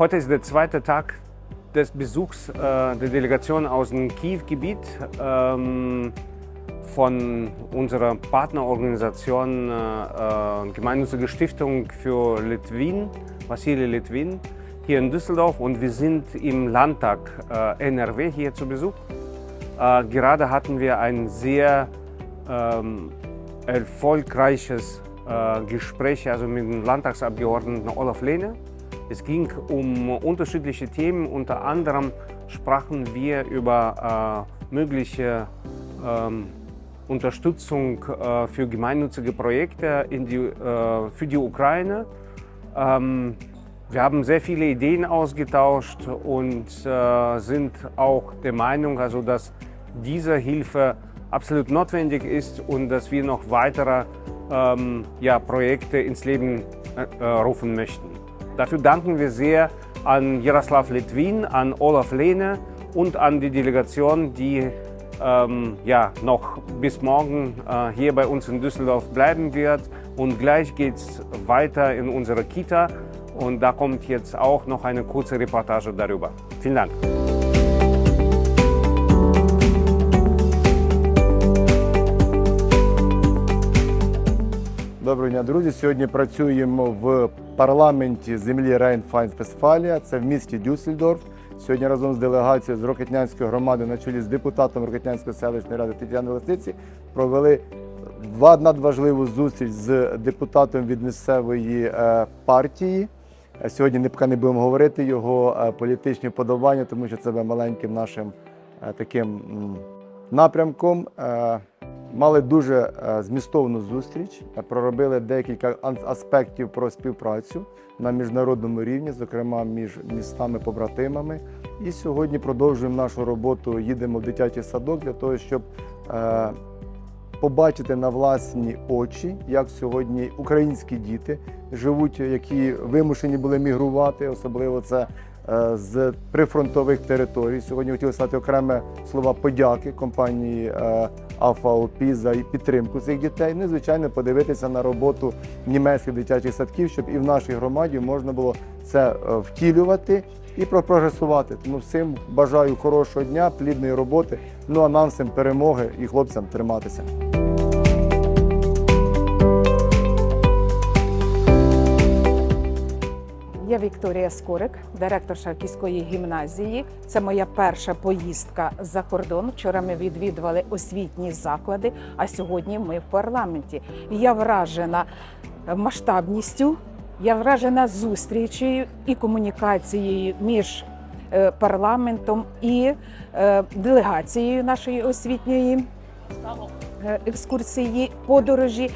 Heute ist der zweite Tag des Besuchs äh, der Delegation aus dem Kiew-Gebiet ähm, von unserer Partnerorganisation äh, äh, Gemeinnützige Stiftung für Litwin, Vassili Litwin, hier in Düsseldorf und wir sind im Landtag äh, NRW hier zu Besuch. Äh, gerade hatten wir ein sehr ähm, erfolgreiches äh, Gespräch also mit dem Landtagsabgeordneten Olaf Lehne. Es ging um unterschiedliche Themen, unter anderem sprachen wir über äh, mögliche ähm, Unterstützung äh, für gemeinnützige Projekte die, äh, für die Ukraine. Ähm, wir haben sehr viele Ideen ausgetauscht und äh, sind auch der Meinung, also, dass diese Hilfe absolut notwendig ist und dass wir noch weitere ähm, ja, Projekte ins Leben äh, rufen möchten. Dafür danken wir sehr an Jaroslav Litwin, an Olaf Lehne und an die Delegation, die ähm, ja, noch bis morgen äh, hier bei uns in Düsseldorf bleiben wird. Und gleich geht es weiter in unsere Kita und da kommt jetzt auch noch eine kurze Reportage darüber. Vielen Dank. Доброго дня, друзі. Сьогодні працюємо в парламенті землі Рейн-Файн-Вестфалія. Це в місті Дюссельдорф. Сьогодні разом з делегацією з Рокетнянської громади на чолі з депутатом Рокетнянської селищної ради Тетяною Лисиці провели ва- надважливу зустріч з депутатом від місцевої е, партії. Е, Сьогодні не поки не будемо говорити його е, політичні вподобання, тому що це буде маленьким нашим таким напрямком. Е, Мали дуже е, змістовну зустріч, е, проробили декілька аспектів про співпрацю на міжнародному рівні, зокрема між містами-побратимами. І сьогодні продовжуємо нашу роботу. Їдемо в дитячий садок для того, щоб побачити на власні очі, як сьогодні українські діти живуть, які вимушені були мігрувати, особливо це з прифронтових територій. Сьогодні хотів сказати окреме слова подяки компанії е, АФАОПІ за підтримку цих дітей. Ну і звичайно подивитися на роботу німецьких дитячих садків, щоб і в нашій громаді можна було це е, втілювати і прогресувати. Тому всім бажаю хорошого дня, плідної роботи. Ну а нам всім перемоги і хлопцям триматися. Вікторія Скорик, директор Шарківської гімназії. Це моя перша поїздка за кордон. Вчора ми відвідували освітні заклади, а сьогодні ми в парламенті. Я вражена масштабністю, я вражена зустрічею і комунікацією між е, парламентом і е, делегацією нашої освітньої е, екскурсії, подорожі.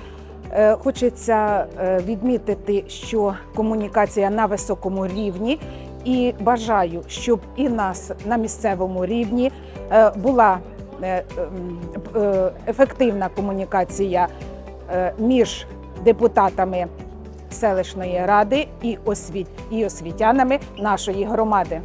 Е, Хочеться е, відмітити, що комунікація на високому рівні, і бажаю, щоб і нас на місцевому рівні е, була ем, ефективна комунікація між депутатами селищної ради і освітянами нашої громади.